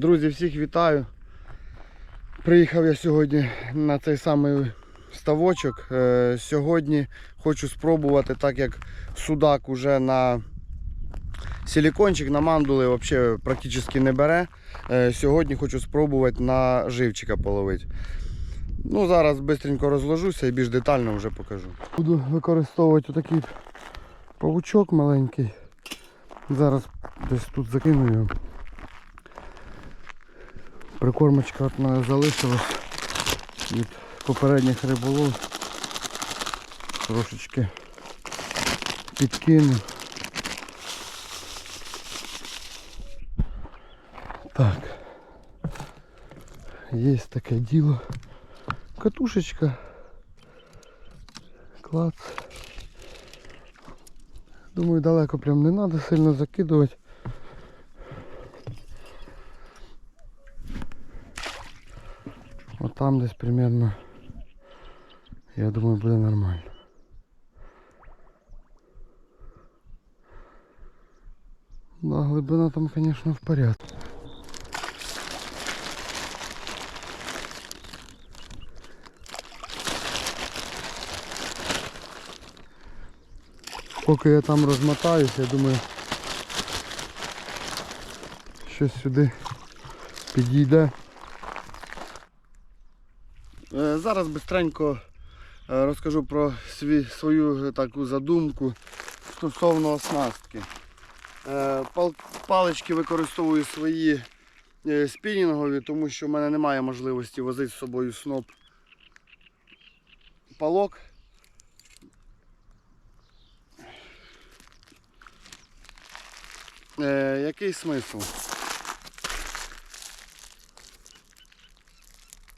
Друзі, всіх вітаю. Приїхав я сьогодні на цей самий ставочок. Е, Сьогодні хочу спробувати, так як судак уже на силікончик, на мандули взагалі практично не бере. Е, Сьогодні хочу спробувати на живчика половити. Ну, зараз швидко розложуся і більш детально вже покажу. Буду використовувати отакий павучок маленький. Зараз десь тут закину його. Прикормочка от мене залишилась від попередніх риболов. Трошечки підкину. Так. Є таке діло. Катушечка. Клац. Думаю, далеко прям не треба сильно закидувати. Там десь примерно, я думаю, буде нормально. Да, глибина там, конечно, в порядку. Поки я там розмотаюсь, я думаю, щось сюди підійде. Е, Зараз бистренько е, розкажу про свій, свою е, таку задумку стосовно оснастки. Палички використовую свої спінінгові, тому що в мене немає можливості возити з собою сноп палок. Який смисл?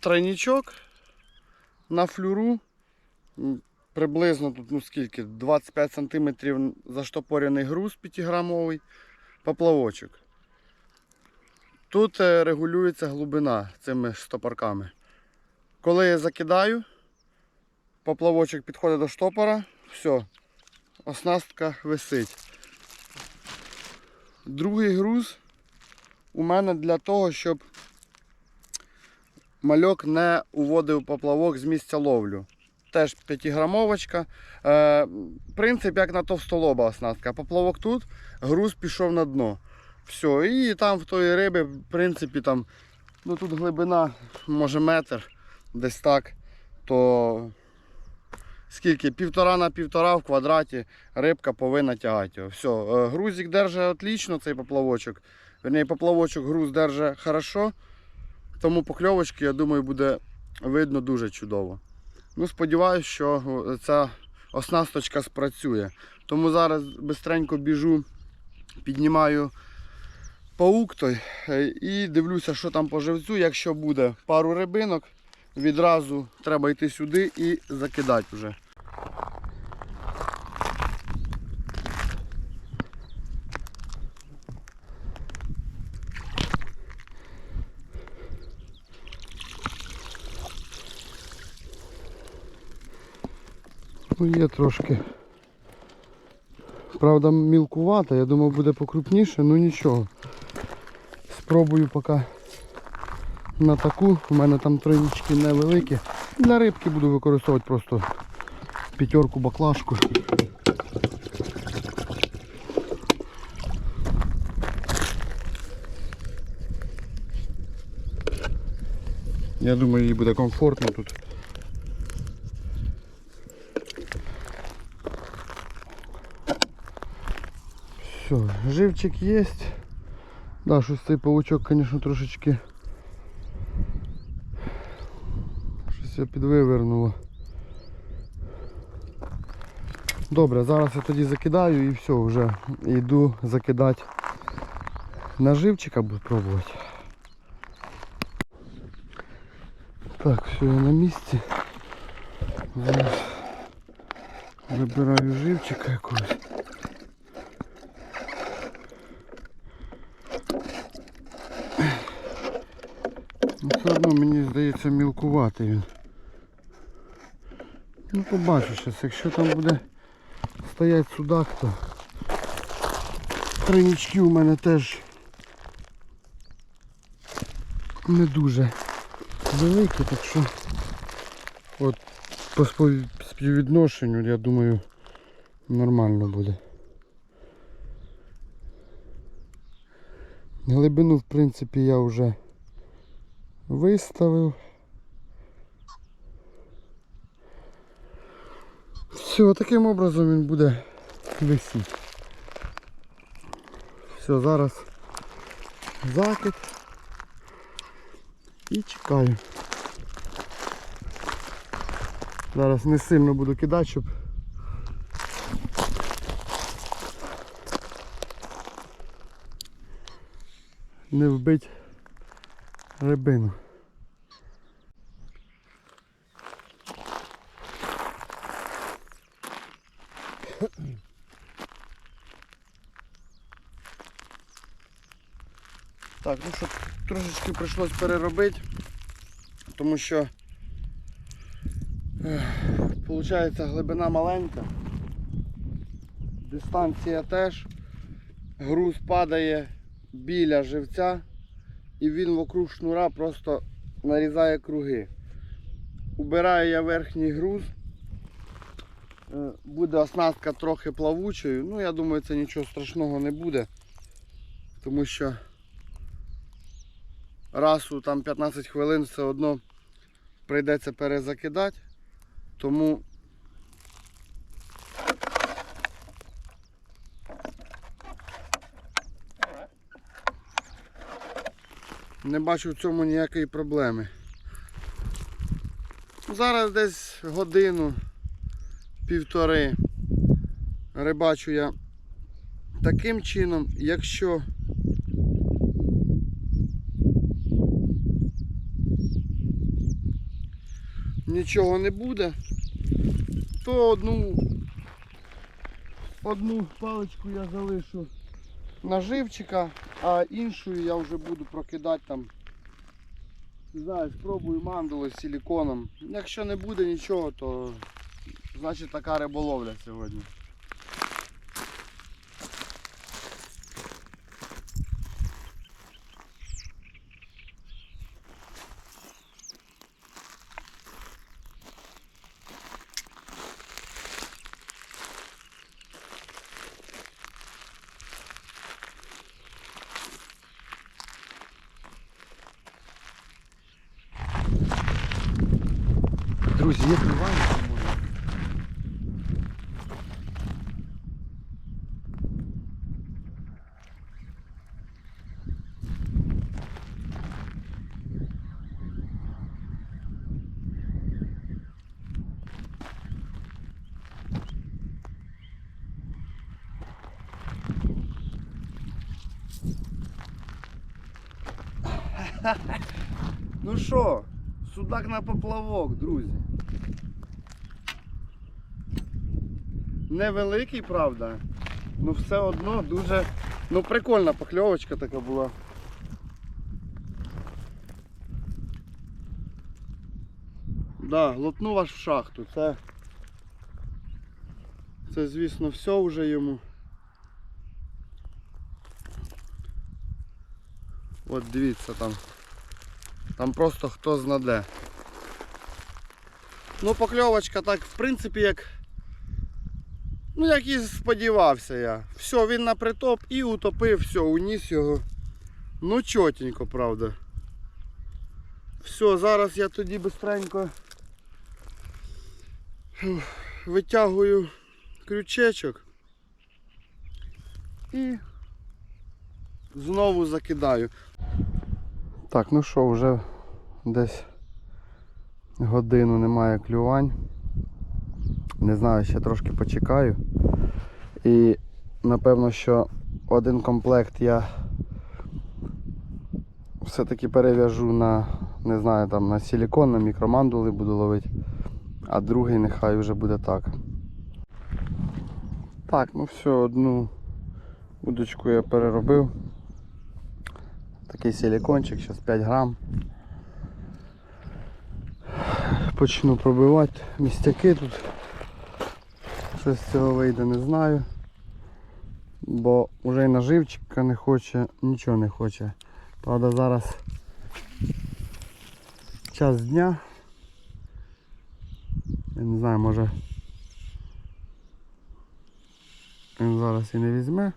Тройничок на флюру. Приблизно тут ну скільки, 25 см заштопоряний груз 5-грамовий поплавочок. Тут е, регулюється глибина цими штопорками. Коли я закидаю, поплавочок підходить до штопора, все, оснастка висить. Другий груз у мене для того, щоб мальок не уводив поплавок з місця ловлю. Теж 5-грамовочка. Е, принцип як на товстолоба оснастка. Поплавок тут, груз пішов на дно. Все, і там в тої риби, в принципі, там, ну тут глибина, може метр, десь так, то скільки? Півтора на півтора в квадраті рибка повинна тягати його. Все, грузик держить отлично, цей поплавочок. Верніше, поплавочок груз держить хорошо. Тому покльовочки, я думаю, буде видно дуже чудово. Ну, сподіваюся, що ця оснасточка спрацює. Тому зараз бистренько біжу, піднімаю паук той е, і дивлюся, що там по живцю. Якщо буде пару рибинок, відразу треба йти сюди і закидати вже. Є трошки. Правда мілкувата, я думав буде покрупніше, ну нічого. Спробую поки на таку. У мене там тройнички невеликі. Для рибки буду використовувати просто п'ятерку баклажку. Я думаю, їй буде комфортно тут. Все, живчик есть. Да, щось паучок, конечно, трошечки. Щось я підвивернуло. Добре, зараз я тоді закидаю і все, вже йду закидати на живчика, буду пробувати. Так, все, я на місці. Зараз вибираю живчика якогось. Ну, все одно мені здається мілкуватий він. Ну побачу зараз, якщо там буде стоять судак, то тройнички у мене теж не дуже великі, так що от по співвідношенню, я думаю, нормально буде. Глибину, в принципі, я вже виставив. Все, таким образом він буде висіти. Все, зараз закид і чекаю. Зараз не сильно буду кидати, щоб не вбити рибину. Так, ну що, трошечки прийшлось переробити, тому що виходить глибина маленька, дистанція теж, груз падає біля живця і він вокруг шнура просто нарізає круги. Убираю я верхній груз. Е, Буде оснастка трохи плавучою. Ну, я думаю, це нічого страшного не буде. Тому що раз у там 15 хвилин все одно прийдеться перезакидати. Тому не бачу в цьому ніякої проблеми. Зараз десь годину, півтори рибачу я таким чином, якщо нічого не буде, то одну, одну паличку я залишу наживчика, а іншу я вже буду прокидати там. Не знаю, спробую мандулу з силіконом. Якщо не буде нічого, то значить така риболовля сьогодні. Друзі, є клювання, може. Ну що, судак на поплавок, друзі. Невеликий, правда. Ну все одно дуже. Ну прикольна покльовочка така була. Да, глотнув аж в шахту. Це, це звісно все вже йому. От дивіться там. Там просто хто знаде. Ну покльовочка так, в принципі, як. Ну, як і сподівався я. Все, він на притоп і утопив, все, уніс його. Ну чотенько, правда. Все, зараз я тоді бистренько витягую крючечок і знову закидаю. Так, ну що, вже десь годину немає клювань. Не знаю, ще трошки почекаю. І напевно, що один комплект я все-таки перев'яжу на, не знаю, там на силікон, на мікромандули буду ловити, а другий нехай вже буде так. Так, ну все, одну удочку я переробив. Такий силікончик, зараз 5 грам. Почну пробивати містяки тут. Що з цього вийде, не знаю. Бо вже й наживчика не хоче, нічого не хоче. Правда зараз час дня. Я не знаю, може він зараз і не візьме.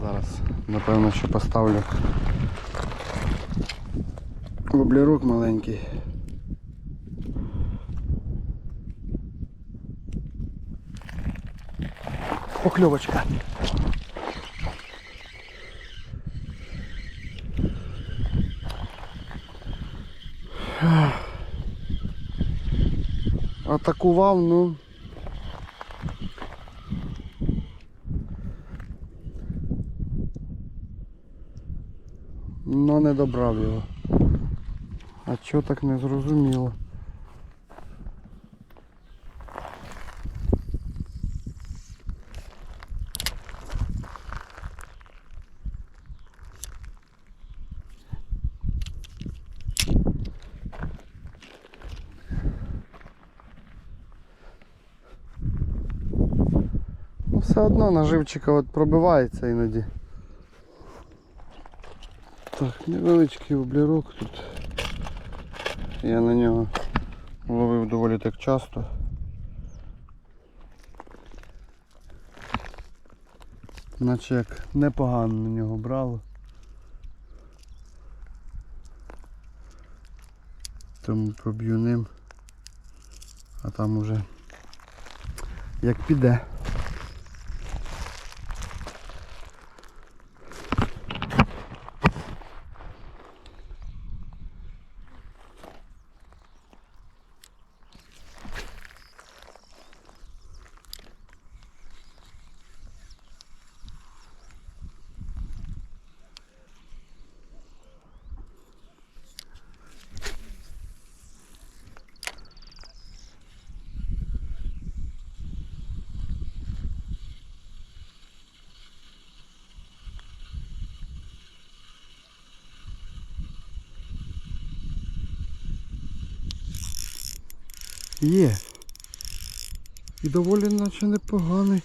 Зараз, напевно, що поставлю воблерок маленький. Покльовочка. Атакував, ну. Ну не добрав його. А чого так не зрозуміло? Ну все одно наживчика от пробивається іноді. Так, невеличкий облірок тут. Я на нього ловив доволі так часто. Наче як непогано на нього брало. Тому проб'ю ним. А там уже як піде. Є. І доволі наче непоганий.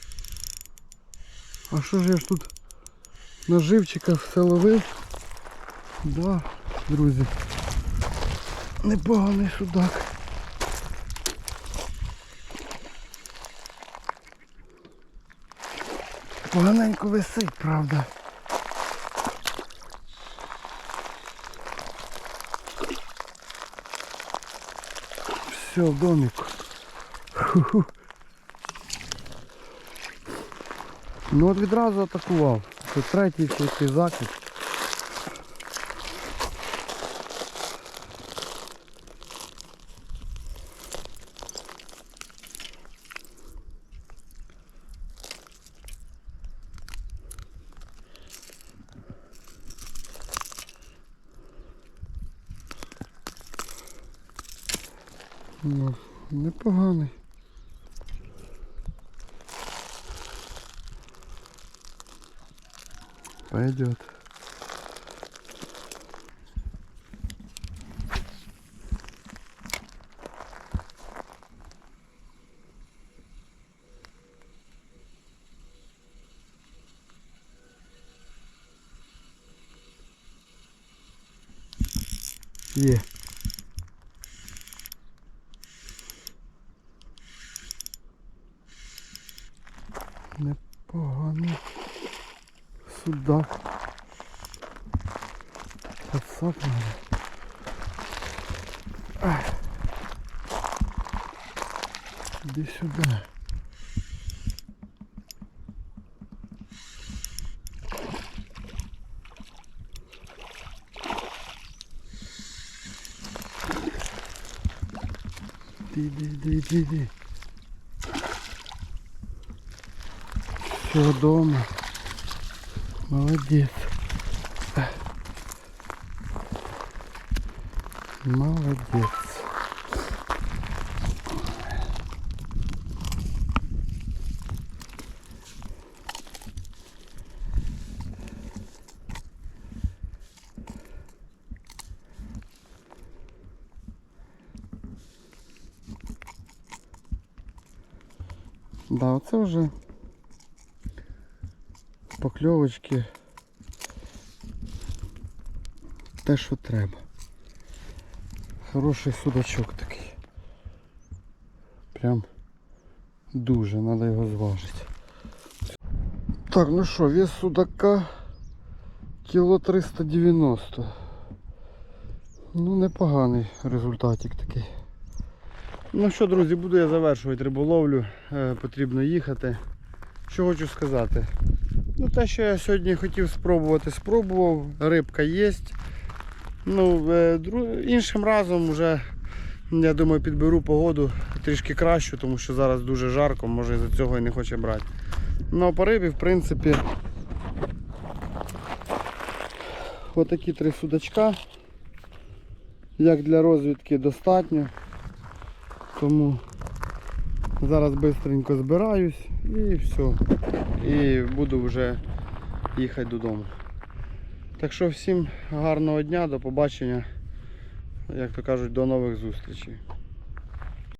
А що ж я ж тут на живчиках все ловив? Да, друзі. Непоганий судак. Поганенько висить, правда. Все, в домику. Ну от відразу атакував. Це третій який закид. Ну, непоганий. Пойдет. Є. Непоганий судак. Подсак надо. Иди сюда. Иди, иди, иди, иди. Все дома. Молодец. Молодец. Да, оце вже покльовочки те, що треба. Хороший судачок такий. Прям дуже, треба його зважити. Так, ну що, вес судака кіло 390. Ну, непоганий результатик такий. Ну що, друзі, буду я завершувати риболовлю. Е, потрібно їхати. Що хочу сказати. Ну, те, що я сьогодні хотів спробувати, спробував. Рибка є. Ну, е, іншим разом вже, я думаю, підберу погоду трішки кращу, тому що зараз дуже жарко, може із-за цього і не хоче брати. Ну, а по рибі, в принципі, отакі три судачка. Як для розвідки достатньо. Тому зараз швидко збираюсь і все. І буду вже їхати додому. Так що всім гарного дня, до побачення. Як то кажуть, до нових зустрічей.